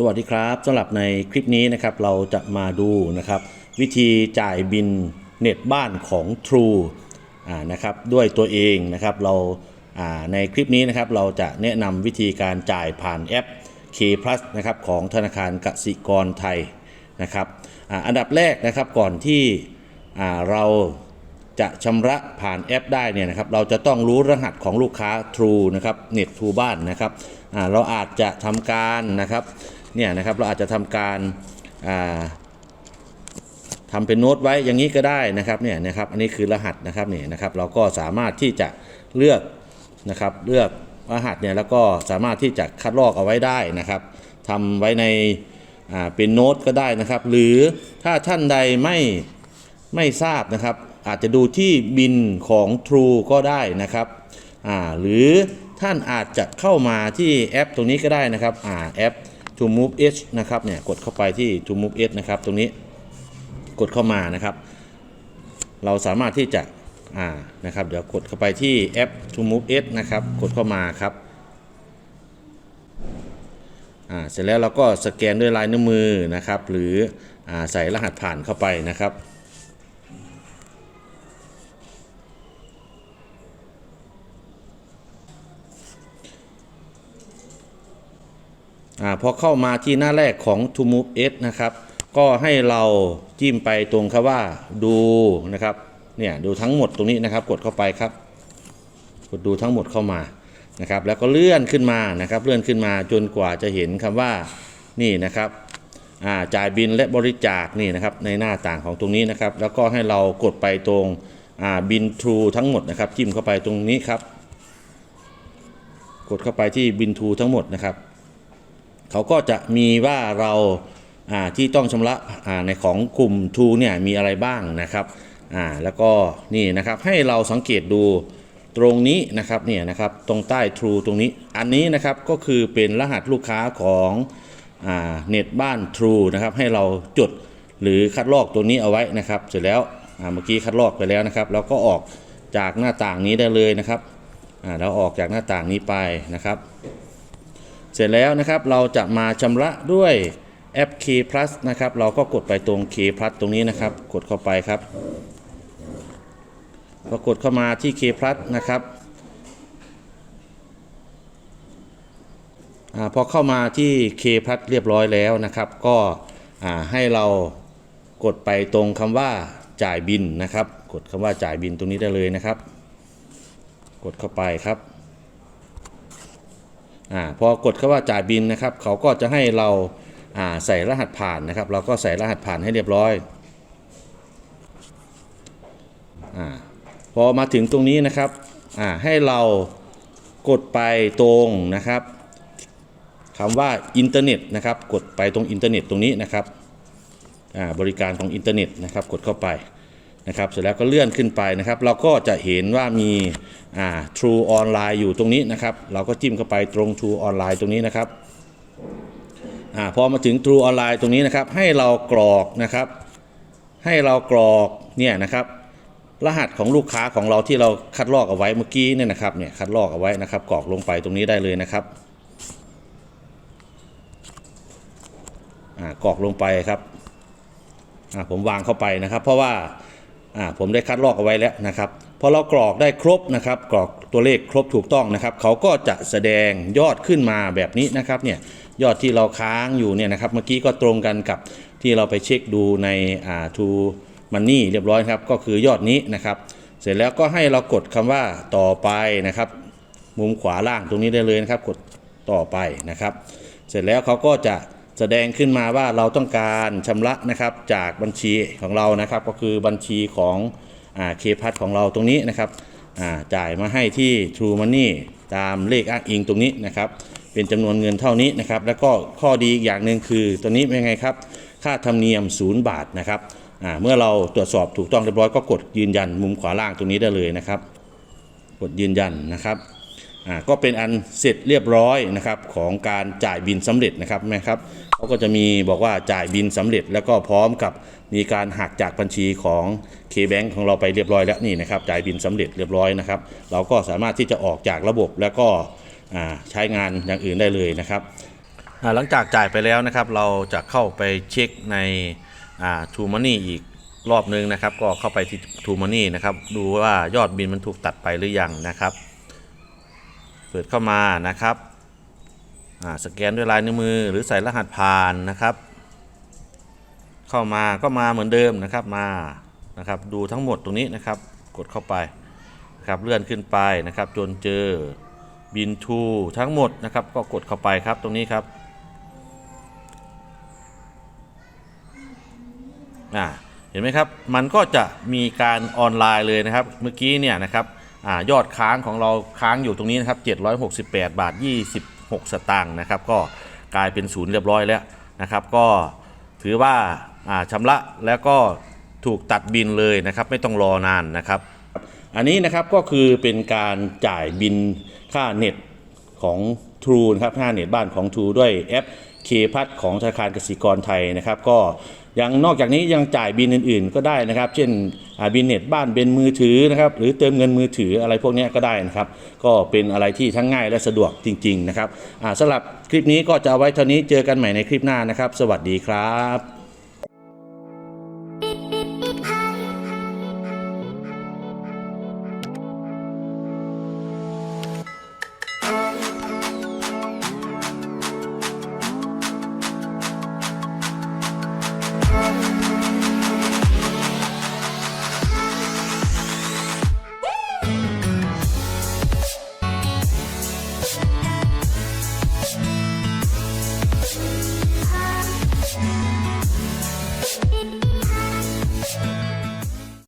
สวัสดีครับสำหรับในคลิปนี้นะครับเราจะมาดูนะครับวิธีจ่ายบินเน็ตบ้านของ True อ่านะครับด้วยตัวเองนะครับเราอ่าในคลิปนี้นะครับเราจะแนะนำวิธีการจ่ายผ่านแอป K Plus นะครับของธนาคารกสิกรไทยนะครับอ่าอันดับแรกนะครับก่อนที่อ่าเราจะชำระผ่านแอปได้เนี่ยนะครับเราจะต้องรู้รหัสของลูกค้า True นะครับเน็ต True บ้านนะครับอ่าเราอาจจะทำการนะครับ เนี่ยนะครับเราอาจจะทำการาทำเป็นโน้ตไว้อย่างนี้ก็ได้นะครับเนี่ยนะครับอันนี้คือรหัสนะครับเนี่ยนะครับเราก็สามารถที่จะเลือกนะครับเลือกรหัสเนี่ยแล้วก็สามารถที่จะคัดลอกเอาไว้ได้นะครับทำไว้ในเป็นโน้ตก็ได้นะครับ หรือถ้าท่านใดไม่ไม่ทราบนะครับ อาจจะดูที่บินของ True ก็ได้นะครับหรือท่านอาจจะเข้ามาที่แอปตรงนี้ก็ได้นะครับอแอป To Move H นะครับเนี่ยกดเข้าไปที่ To Move H นะครับตรงนี้กดเข้ามานะครับ เราสามารถที่จะอ่านะครับเดี๋ยวกดเข้าไปที่แอป To Move H นะครับกดเข้ามาครับอ่าเสร็จแล้วเราก็สแกนด้วยลายนิ้วมือนะครับ หรืออาใส่รหัสผ่านเข้าไปนะครับ อาพอเข้ามาที่หน้าแรกของ To Move S นะครับ ก็ให้เราจิ้มไปตรงคำว่าดูนะครับเนี่ยดูทั้งหมดตรงนี้นะครับ กดเข้าไปครับ กดดูทั้งหมดเข้ามานะครับ แล้วก็เลื่อนขึ้นมานะครับ เลื่อนขึ้นมาจนกว่าจะเห็นคำว่านี่นะครับจ่ายบินและบริจาคนี่นะครับในหน้าต่างของตรงนี้นะครับ แล้วก็ให้เรากดไปตรงบินทรูทั้งหมดนะครับ จิ้มเข้าไปตรงนี้ครับ กดเข้าไปที่บินทรูทั้งหมดนะครับ เขาก็จะมีว่าเราที่ต้องชำระในของกลุ่มทูเนี่ยมีอะไรบ้างนะครับแล้วก็นี่นะครับให้เราสังเกตดูตรงนี้นะครับเนี่ยนะครับตรงใต้ True ตรงนี้อันนี้นะครับก็คือเป็นรหัสลูกค้าของเน็ตบ้าน True นะครับให้เราจดหรือคัดลอกตัวนี้เอาไว้นะครับ เสร็จแล้วเมื่อกี้คัดลอกไปแล้วนะครับเราก็ออกจากหน้าต่างนี้ได้เลยนะครับเราออกจากหน้าต่างนี้ไปนะครับ เสร็จแล้วนะครับเราจะมาชำระด้วยแอป K Plus นะครับ เราก็กดไปตรง K Plus ตรงนี้นะครับ กดเข้าไปครับพอกดเข้ามาที่ K Plus นะครับอพอเข้ามาที่ K Plus เรียบร้อยแล้วนะครับ ก็ให้เรากดไปตรงคำว่าจ่ายบินนะครับ กดคำว่าจ่ายบินตรงนี้ได้เลยนะครับ กดเข้าไปครับ อาพอกดเข้าว่าจ่ายบินนะครับ เขาก็จะให้เราอ่าใส่รหัสผ่านนะครับ เราก็ใส่รหัสผ่านให้เรียบร้อยอาพอมาถึงตรงนี้นะครับอ่าให้เรากดไปตรงนะครับคำว่าอินเทอร์เน็ตนะครับ กดไปตรงอินเทอร์เน็ตตรงนี้นะครับบริการของอินเทอร์เน็ตนะครับ กดเข้าไป นะครับเสร็จแล้วก็เลื่อนขึ้นไปนะครับ เราก็จะเห็นว่ามีอ่า True Online อยู่ตรงนี้นะครับ เราก็จิ้มเข้าไปตรง True Online ตรงนี้นะครับอาพอมาถึง True Online ตรงนี้นะครับ ให้เรากรอกนะครับ ให้เรากรอกเนี่ยนะครับ รหัสของลูกค้าของเราที่เราคัดลอกเอาไว้เมื่อกี้เนี่ยนะครับเนี่ยคัดลอกเอาไว้นะครับกรอกลงไปตรงนี้ได้เลยนะครับอ่ากรอกลงไปครับอ่าผมวางเข้าไปนะครับ เพราะว่า อ่าผมได้คัดลอกเอาไว้แล้วนะครับพอเรากรอกได้ครบนะครับกรอกตัวเลขครบถูกต้องนะครับเขาก็จะแสดงยอดขึ้นมาแบบนี้นะครับเนี่ยยอดที่เราค้างอยู่เนี่ยนะครับเมื่อกี้ก็ตรงกันกับที่เราไปเช็คดูในอ่าทูมันนี่เรียบร้อยครับก็คือยอดนี้นะครับ เสร็จแล้วก็ให้เรากดคำว่าต่อไปนะครับ มุมขวาล่างตรงนี้ได้เลยนะครับ กดต่อไปนะครับ เสร็จแล้วเขาก็จะ แสดงขึ้นมาว่าเราต้องการชำระนะครับจากบัญชีของเรานะครับ ก็คือบัญชีของเคพัทของเราตรงนี้นะครับจ่ายมาให้ที่ True Money ตามเลขอ้างอิงตรงนี้นะครับ เป็นจำนวนเงินเท่านี้นะครับ แล้วก็ข้อดีอีกอย่างหนึ่งคือตัวนี้เป็นไงครับ ค่าธรรมเนียม 0 บาทนะครับเมื่อเราตรวจสอบถูกต้องเรียบร้อยก็กดยืนยันมุมขวาล่างตรงนี้ได้เลยนะครับ กดยืนยันนะครับ ก็เป็นอันเสร็จเรียบร้อยนะครับของการจ่ายบินสำเร็จนะครับแม่ครับเขาก็จะมีบอกว่าจ่ายบินสำเร็จ แล้วก็พร้อมกับมีการหักจากบัญชีของ K-Bank ของเราไปเรียบร้อยแล้วนี่นะครับจ่ายบินสำเร็จเรียบร้อยนะครับ เราก็สามารถที่จะออกจากระบบแล้วก็ใช้งานอย่างอื่นได้เลยนะครับหลังจากจ่ายไปแล้วนะครับ เราจะเข้าไปเช็คในทูมันนี่อีกรอบนึงนะครับ ก็เข้าไปที่ทูมันนี่นะครับ ดูว่ายอดบินมันถูกตัดไปหรือยังนะครับ เปิดเข้ามานะครับอ่าสแกนด้วยลายนิ้วมือ หรือใส่รหัสผ่านนะครับ เข้ามาก็มาเหมือนเดิมนะครับมานะครับดูทั้งหมดตรงนี้นะครับ กดเข้าไปนะครับเลื่อนขึ้นไปนะครับ จนเจอบินทูทั้งหมดนะครับ ก็กดเข้าไปครับตรงนี้ครับอ่าเห็นไหมครับ มันก็จะมีการออนไลน์เลยนะครับ เมื่อกี้เนี่ยนะครับ อยอดค้างของเราค้างอยู่ตรงนี้นะครับ768 บาท 26 สตางค์นะครับก็กลายเป็นศูนย์เรียบร้อยแล้วนะครับ ก็ถือว่าชำระแล้วก็ถูกตัดบินเลยนะครับ ไม่ต้องรอนานนะครับ อันนี้นะครับก็คือเป็นการจ่ายบินค่าเน็ตของ True นะครับค่าเน็ตบ้านของ True ด้วยแอป K พัทของธนาคารกสิกรไทยนะครับ ก็ อย่างนอกจากนี้ยังจ่ายบินอื่น ๆ ก็ได้นะครับ เช่นบินเน็ตบ้านเป็นมือถือนะครับหรือเติมเงินมือถืออะไรพวกนี้ก็ได้นะครับ ก็เป็นอะไรที่ทั้งง่ายและสะดวกจริง ๆ นะครับสำหรับคลิปนี้ก็จะเอาไว้เท่านี้เจอกันใหม่ในคลิปหน้านะครับ สวัสดีครับ